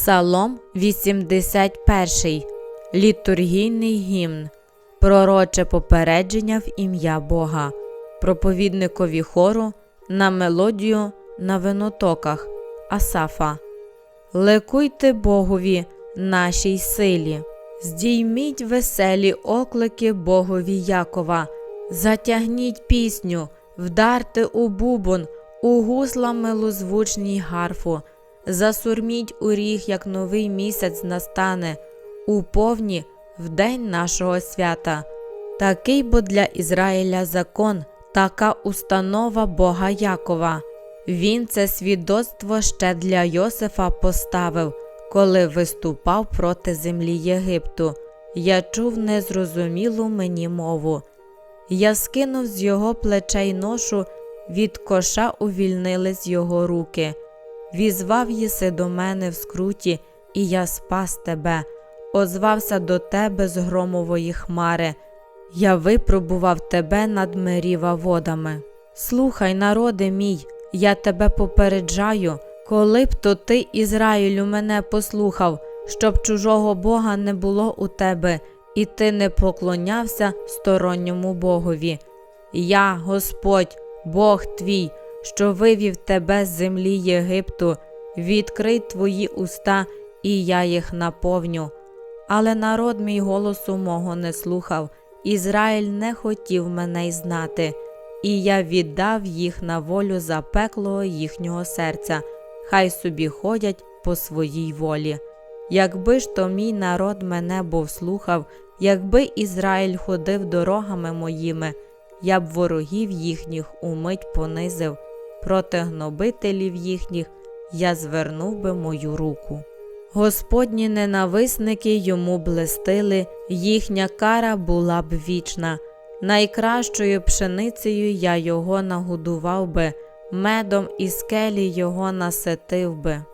Псалом 81. Літургійний гімн. Пророче попередження в ім'я Бога. Проповідникові хору на мелодію на винотоках Асафа. Лекуйте Богові нашій силі. Здійміть веселі оклики Богові Якова. Затягніть пісню, вдарте у бубон, у гусла милозвучній гарфу. Засурміть у ріг, як новий місяць настане, у повні в день нашого свята. Такий бо для Ізраїля закон, така установа Бога Якова. Він це свідоцтво ще для Йосифа поставив, коли виступав проти землі Єгипту. Я чув незрозумілу мені мову. Я скинув з його плечей ношу, від коша увільнились його руки. Візвав єси до мене в скруті, і я спас тебе, озвався до тебе з громової хмари. Я випробував тебе над меріва водами. Слухай, народи мій, я тебе попереджаю, коли б то ти, Ізраїлю, мене послухав, щоб чужого Бога не було у тебе, і ти не поклонявся сторонньому Богові. Я, Господь, Бог твій, що вивів тебе з землі Єгипту, відкрий твої уста, і я їх наповню. Але народ мій голосу мого не слухав, Ізраїль не хотів мене й знати, і я віддав їх на волю запеклого їхнього серця, хай собі ходять по своїй волі. Якби ж то мій народ мене був слухав, якби Ізраїль ходив дорогами моїми, я б ворогів їхніх умить понизив, проти гнобителів їхніх я звернув би мою руку. Господні ненависники йому блистили, їхня кара була б вічна. Найкращою пшеницею я його нагодував би, медом і скелі його наситив би.